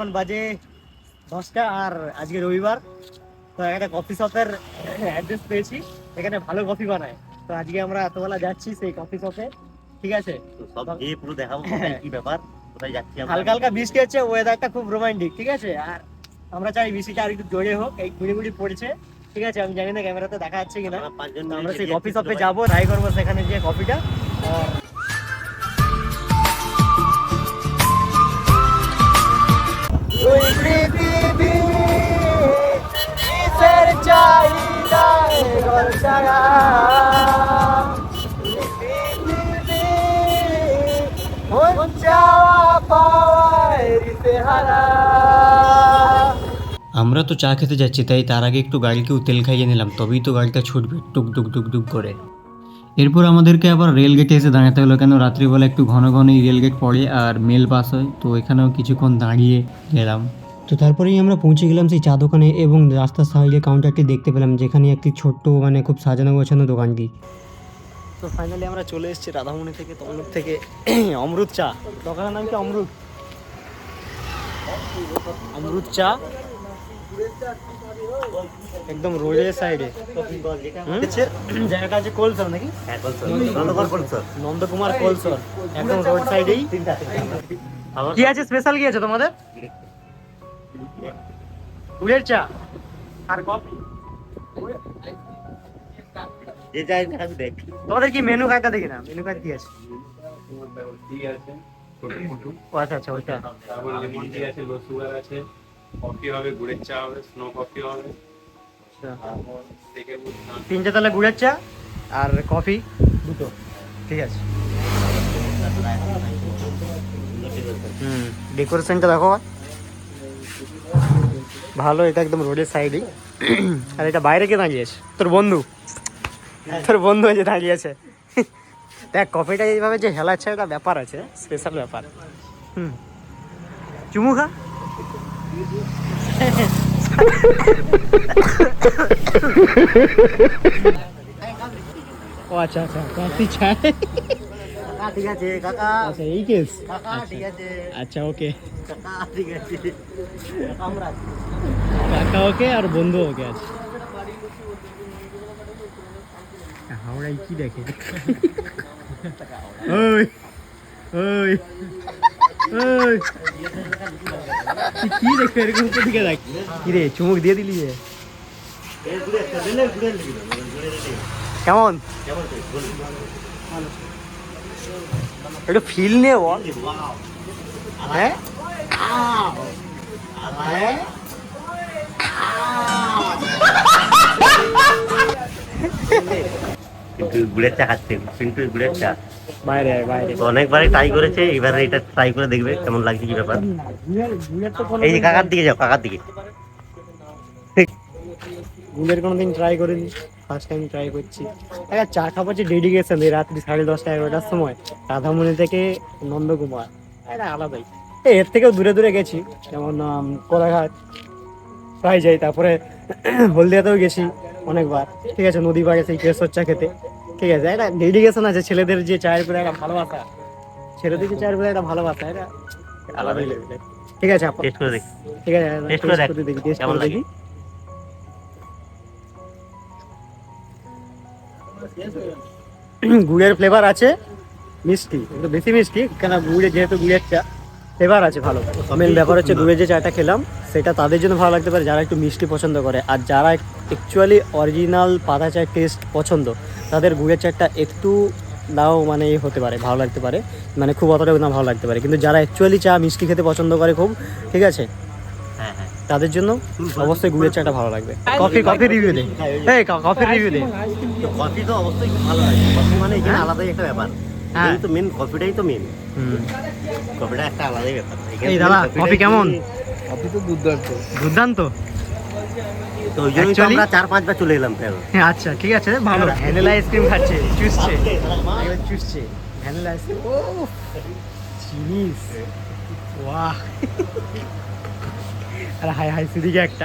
এখন বাজে দশটা আর আজকে রবিবার। তো একটা কফি শপের অ্যাড্রেস পেয়েছি। এখানে ভালো কফি বানায়। তো আজকে আমরা এতবেলা যাচ্ছি সেই কফি শপে ঠিক আছে? তো সব গিয়ে পুরো দেখাবো কি ব্যাপার কোথায় যাচ্ছি হালকা হালকা বৃষ্টি হচ্ছে ওয়েদারটা খুব রোমান্টিক ঠিক আছে? আর আমরা চাই বৃষ্টিটা আর একটু জোরে হোক এই গুড়ি গুড়ি পড়েছে। ঠিক আছে? আমি জানি না ক্যামেরাতে দেখা যাচ্ছে কিনা। আমরা সেই কফি শপে যাব ট্রাই করব সেখানে গিয়ে কফিটা আমরা তো চা খেতে যাচ্ছি তাই তার আগে একটু গাড়িকেও তেল খাইয়ে নিলাম তবেই তো গাড়িটা ছুটবে টুক টুক টুক টুক করে। এরপর আমাদেরকে আবার রেল গেটে এসে দাঁড়াতে হলো কেন রাত্রিবেলা একটু ঘন ঘনই রেল গেট পড়ে আর মেল পাস হয় তো এখানেও কিছুক্ষণ দাঁড়িয়ে গেলাম। তো তারপরেই আমরা পৌঁছে গেলাম সেই চা দোকানে এবং রাস্তার সাইডে কাউন্টারটি দেখতে পেলাম যেখানে একটি ছোট্ট মানে খুব সাজানো গোছানো দোকানটি। তো ফাইনালি আমরা চলে এসেছি রাধামণি থেকে তমলুক থেকে। অমৃত চা। দোকানের নাম কি অমৃত অমৃত চা। একদম রোডের সাইডে জায়গাটা আছে কোলসর নাকি? হ্যাঁ নন্দকুমার কোলসর। একদম রোড সাইডেই কি আছে? স্পেশাল কি আছে তোমাদের? গুড়ের চা। আর কফি? যে যাই দেখ। তোমাদের কি মেনু কার্ডটা দেখি না? মেনু কার্ড কি আছে? টি আছে ছোট মোটু ও আচ্ছা আচ্ছা ওইটা। তারপর লেমন টি আছে লো সুগার আছে কফি হবে গুড়ের চা হবে স্নো কফি হবে। তিনটে তাহলে গুড়ের চা আর কফি দুটো। ঠিক আছে। হুম ডেকোরেশনটা দেখো ভালো এটা একদম রোডের সাইডেই আর এটা বাইরে কে দাঁড়িয়ে আছে তোর বন্ধু। তোর বন্ধু হয়ে দাঁড়িয়ে আছে। দেখ কফিটা এইভাবে যে হেলাচ্ছে একটা ব্যাপার আছে স্পেশাল ব্যাপার। হুম। চুমু খা। ও আচ্ছা আচ্ছা কফি চাই ঠিক আছে কাকা। আচ্ছা এই কেস। কাকা ঠিক আছে। আচ্ছা ওকে। কাকা ঠিক আছে। কাকা ওকে আর বন্ধু ওকে আছে। হাওড়াই কি দেখে? ওই ওই ওই। কি দেখবে এরকম উপর দিকে দেখ। কি রে চুমুক দিয়ে দিলি যে। দিলে কেমন? কেমন একটু ফিল নে বল। হ্যাঁ? হ্যাঁ কিন্তু গুড়ের চা খাচ্ছে কিন্তু গুড়ের চা বাইরে বাইরে। অনেকবারই ট্রাই করেছে এবারে এটা ট্রাই করে দেখবে কেমন লাগছে কি ব্যাপার। এই কাকার দিকে যাও কাকার দিকে। গুলের কোনোদিন ট্রাই করিনি ফার্স্ট টাইম ট্রাই করছি। একটা চা খাব যে ডেডিকেশন এই রাত্রি সাড়ে দশটা এগারোটার সময়। রাধামণি থেকে নন্দকুমার এটা আলাদাই এর থেকেও দূরে দূরে গেছি যেমন কোলাঘাট। প্রায় যাই তারপরে হলদিয়াতেও গেছি। অনেকবার। ঠিক আছে নদী পাড়ে সেই কেশর চা খেতে। ঠিক আছে একটা ডেডিকেশন আছে ছেলেদের যে চায়ের প্রতি একটা ভালোবাসা। ছেলেদের যে চায়ের প্রতি একটা ভালোবাসা এটা আলাদাই লেভেলের। ঠিক আছে আপা। টেস্ট করে দেখ। ঠিক আছে Taste করে দেখ। টেস্ট কেমন করে লাগে? দেখি। গুড়ের ফ্লেভার আছে মিষ্টি কিন্তু বেশি মিষ্টি কেন গুড়ে যেহেতু গুড়ের চা ফ্লেভার আছে ভালো। মেন ব্যাপার হচ্ছে গুড়ের যে চাটা খেলাম সেটা তাদের জন্য ভালো লাগতে পারে যারা একটু মিষ্টি পছন্দ করে। আর যারা অ্যাকচুয়ালি অরিজিনাল পাতা চায়ের টেস্ট পছন্দ। তাদের গুড়ের চাটা একটু নাও মানে হতে পারে ভালো লাগতে পারে। মানে খুব অতটা না ভালো লাগতে পারে। কিন্তু যারা অ্যাকচুয়ালি চা মিষ্টি খেতে পছন্দ করে খুব ঠিক আছে? হ্যাঁ হ্যাঁ। তাদের জন্য অবশ্যই গুড়ের চাটা ভালো লাগবে। কফি কফি রিভিউ দে এই কফি রিভিউ দে তো কফি তো অবশ্যই ভালো লাগে। কফি মানে এখানে আলাদাই একটা ব্যাপার। হ্যাঁ। তো মেন কফিটাই তো মেন কফিটা একটা আলাদাই ব্যাপার। এই দাদা, কফি কেমন? মেন। দুর্দান্ত? তো ওই জন্যই তো Actually- আমরা চার পাঁচবার চলে এলাম ফের হ্যাঁ আচ্ছা ঠিক আছে ভালো। ভ্যানিলা আইসক্রিম খাচ্ছে চুষছে। একবার চুষছে। ভ্যানিলা আইসক্রিম ও জিনিস। বাহ আরে হাই হাই সিদিকে একটা।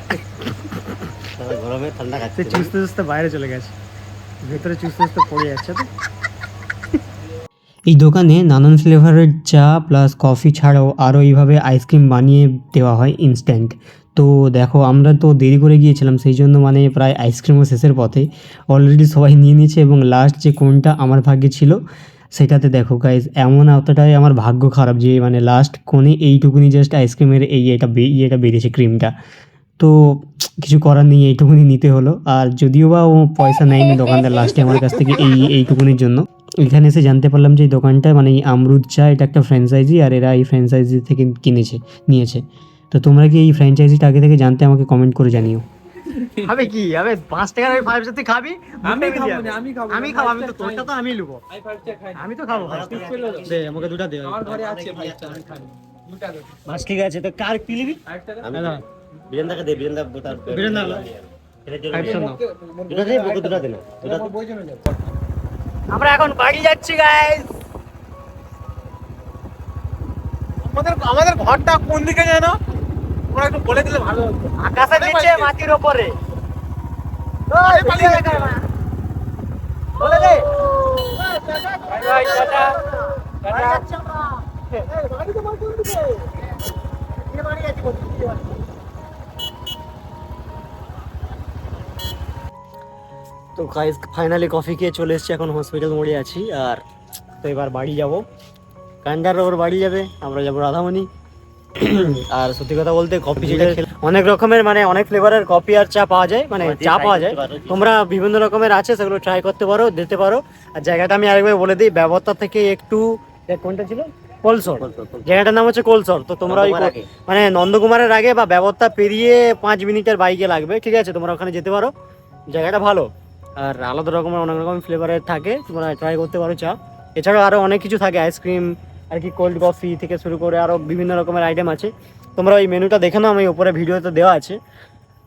গরমে ঠান্ডা সে খাচ্ছে চুষতে চুষতে বাইরে চলে গেছে। ভেতরে চুষতে চুষতে পড়ে যাচ্ছে তো। এই দোকানে নানান ফ্লেভারের চা প্লাস কফি ছাড়াও আরও এইভাবে আইসক্রিম বানিয়ে দেওয়া হয় ইনস্ট্যান্ট তো দেখো, আমরা তো দেরি করে গিয়েছিলাম, সেই জন্য মানে প্রায় আইসক্রিমও শেষের পথে অলরেডি সবাই নিয়ে নিয়েছে এবং লাস্ট যে কোনটা আমার ভাগ্যে ছিল, সেটাতে দেখো গাইজ এমন এতটাই আমার ভাগ্য খারাপ যে মানে লাস্ট কোণে এইটুকুনি জাস্ট আইসক্রিমের এই এটা ইয়েটা বেরিয়েছে ক্রিমটা তো কিছু করার নেই, এইটুকুনি নিতে হলো। আর যদিও বা ও পয়সা নেয়নি দোকানদার লাস্টে আমার কাছ থেকে এই, এইটুকুনির জন্য। এখানে এসে জানতে পারলাম যে এই দোকানটা মানে এই আমরুদ চা এটা একটা ফ্র্যাঞ্চাইজি আর এরা এই ফ্র্যাঞ্চাইজি থেকে কিনেছে নিয়েছে। তো তোমরা কি এই ফ্র্যাঞ্চাইজিটা আগে থেকে জানতে আমাকে কমেন্ট করে জানিও। হবে কি? হবে পাঁচ টাকার ওই ফাইভ খাবি? আমি খাব আমি খাব আমি খাব আমি তো টা তোরটা তো আমি লুবো। আমি। আমি তো খাব। দে আমাকে দুটা দে। আমার ঘরে আছে ফাইভ স্টার আমি খাই দুটা দে। বাস ঠিক আছে তো কার কি নিবি? আমি দে নাও দুটা দে বকে দুটা দে না। দুটা দে। বই জমে যাবে আমরা এখন বাড়ি যাচ্ছি গাইস আমাদের আমাদের ঘরটা কোন দিকে জানো তোমরা একটু বলে দিলে ভালো হতো। আকাশের নিচে মাটির ওপরে। বলে দে। Bye bye tata. টাটা বাড়ি? তো গাইস ফাইনালি কফি খেয়ে চলে এসেছি এখন হসপিটাল মোড়ে আছি আর তো এবার বাড়ি যাব। কান্ডার ওর বাড়ি যাবে আমরা যাব রাধামণি। আর সত্যি কথা বলতে কফি যেটা অনেক রকমের মানে অনেক ফ্লেভারের কফি আর চা পাওয়া যায় মানে চা পাওয়া যায়। তোমরা বিভিন্ন রকমের আছে সেগুলো ট্রাই করতে পারো দিতে পারো। আর জায়গাটা আমি আরেকবার বলে দিই ব্যবস্থা থেকে একটু কোনটা ছিল? কোলসর। জায়গাটার নাম হচ্ছে কোলসর। তো তোমরা ওই মানে নন্দকুমারের আগে বা ব্যবস্থা পেরিয়ে পাঁচ মিনিটের বাইকে লাগবে ঠিক আছে? তোমরা ওখানে যেতে পারো। জায়গাটা ভালো। আর আলাদা রকমের অনেক রকম ফ্লেভারের থাকে তোমরা ট্রাই করতে পারো চা এছাড়াও আরও অনেক কিছু থাকে আইসক্রিম আর কি কোল্ড কফি থেকে শুরু করে আরও বিভিন্ন রকমের আইটেম আছে। তোমরা ওই মেনুটা দেখে নাও আমি উপরে ভিডিওতে দেওয়া আছে।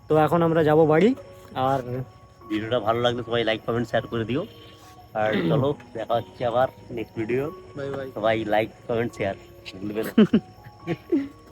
তো এখন আমরা যাব বাড়ি আর ভিডিওটা ভালো লাগলে সবাই লাইক কমেন্ট শেয়ার করে দিও। আর চলো দেখা হচ্ছে আবার নেক্সট ভিডিও বাই বাই সবাই লাইক কমেন্ট শেয়ার ভুলবে না।